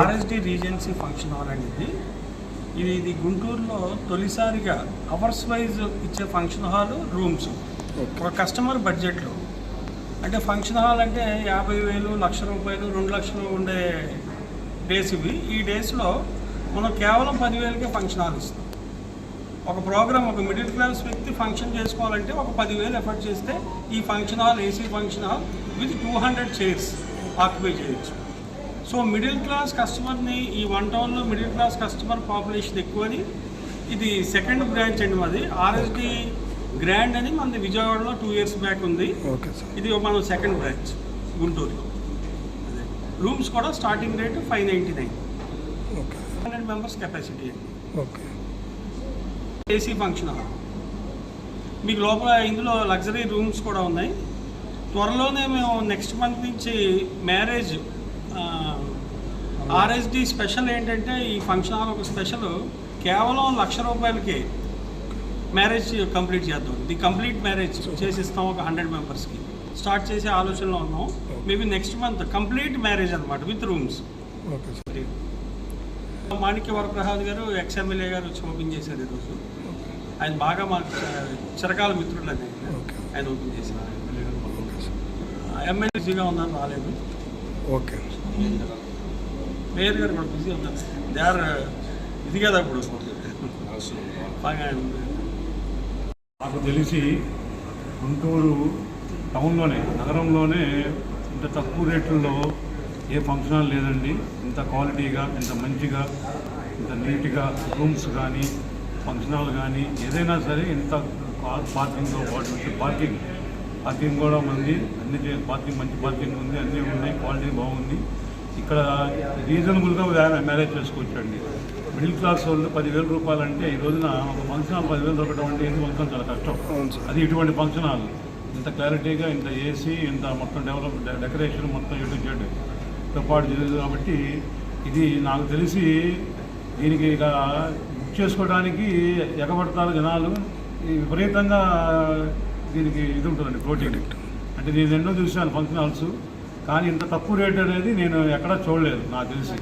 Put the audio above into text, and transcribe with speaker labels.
Speaker 1: RSD regency function hall అండి ఇది ఇది ఇది గుంటూరులో తొలిసారిగా అవర్స్ వైజ్ ఇచ్చే ఫంక్షన్ హాల్ రూమ్స్ ఒక కస్టమర్ బడ్జెట్లో అంటే ఫంక్షన్ హాల్ అంటే యాభై వేలు లక్ష రూపాయలు రెండు లక్షలు ఉండే డేస్ ఇవి. ఈ డేస్లో మనం కేవలం పదివేలకే ఫంక్షన్ హాల్ ఇస్తాం. ఒక ప్రోగ్రామ్ ఒక మిడిల్ క్లాస్ వ్యక్తి ఫంక్షన్ చేసుకోవాలంటే ఒక పదివేలు ఎఫర్ట్ చేస్తే ఈ function hall AC function hall with two hundred chairs occupy చేయొచ్చు. సో మిడిల్ క్లాస్ కస్టమర్ని ఈ వన్ టౌన్లో మిడిల్ క్లాస్ కస్టమర్ పాపులేషన్ ఎక్కువని ఇది సెకండ్ బ్రాంచ్ అండి మాది. ఆర్ఎస్డి గ్రాండ్ అని మనది విజయవాడలో టూ ఇయర్స్ బ్యాక్ ఉంది.
Speaker 2: ఓకే సార్
Speaker 1: ఇది మన సెకండ్ బ్రాంచ్ గుంటూరులో. అదే రూమ్స్ కూడా starting rate five ninety nine
Speaker 2: okay
Speaker 1: hundred members capacity అండి
Speaker 2: ఓకే
Speaker 1: ఏసీ ఫంక్షన్ హాల్. మీకు లోపల ఇందులో లగ్జరీ రూమ్స్ కూడా ఉన్నాయి. త్వరలోనే మేము నెక్స్ట్ మంత్ నుంచి మ్యారేజ్ ఆర్ఎస్డి స్పెషల్ ఏంటంటే ఈ ఫంక్షన్ హాల్ ఒక స్పెషల్ కేవలం లక్ష రూపాయలకి మ్యారేజ్ కంప్లీట్ చేద్దాం. ది కంప్లీట్ మ్యారేజ్ చేసిస్తాం ఒక హండ్రెడ్ మెంబర్స్కి స్టార్ట్ చేసే ఆలోచనలో ఉన్నాం. Maybe next month complete marriage అనమాట with rooms
Speaker 2: okay sir
Speaker 1: Manikya Varaprasad garu ex MLA గారు వచ్చి ఓపెన్ చేశారు ఈరోజు. ఆయన బాగా మాకు చిరకాల మిత్రులు అది
Speaker 2: ఓకే
Speaker 1: ఆయన ఓపెన్ చేశారు.
Speaker 2: ఓకే సార్
Speaker 1: ఎమ్మెల్యే బిజీగా ఉన్నారు రాలేదు.
Speaker 2: ఓకే
Speaker 1: మేయర్ గారు కూడా బిజీ ఉన్నారు. దే ఆర్ ఇది కదా ఇప్పుడు.
Speaker 3: నాకు తెలిసి గుంటూరు టౌన్లోనే నగరంలోనే ఇంత తక్కువ రేట్లలో ఏ ఫంక్షన్ లేదండి. ఇంత క్వాలిటీగా ఇంత మంచిగా ఇంత నీట్గా రూమ్స్ కానీ ఫంక్షన్ హాల్ కానీ ఏదైనా సరే ఇంత కార్ పార్కింగ్తో పాటు పార్కింగ్ పార్కింగ్ కూడా ఉంది. అన్ని పార్కింగ్ మంచి పార్కింగ్ ఉంది అన్నీ ఉన్నాయి క్వాలిటీ బాగుంది. ఇక్కడ రీజనబుల్గా మ్యారేజ్ చేసుకోవచ్చండి మిడిల్ క్లాస్ వాళ్ళు పదివేల రూపాయలు అంటే ఈ రోజున ఒక ఫంక్షన్ హాల్ పదివేలు దొరకడం అంటే ఎందుకు ఫంక్షన్ చాలా కష్టం. అది ఇటువంటి ఫంక్షన్ హాల్. ఇంత క్లారిటీగా ఇంత ఏసీ ఇంత మొత్తం డెవలప్ డెకరేషన్ మొత్తం ఎటు జెడ్తో పాటు జరిగింది కాబట్టి ఇది నాకు తెలిసి దీనికి ఇక బుక్ చేసుకోవడానికి ఎగబడతారు జనాలు. విపరీతంగా దీనికి ఇది ఉంటుందండి ప్రోటీన్ అంటే నేను ఎన్నో చూశాను ఫంక్షన్ హాల్స్ కానీ ఇంత తక్కువ రేట్ అనేది నేను ఎక్కడా చూడలేదు నాకు తెలిసి.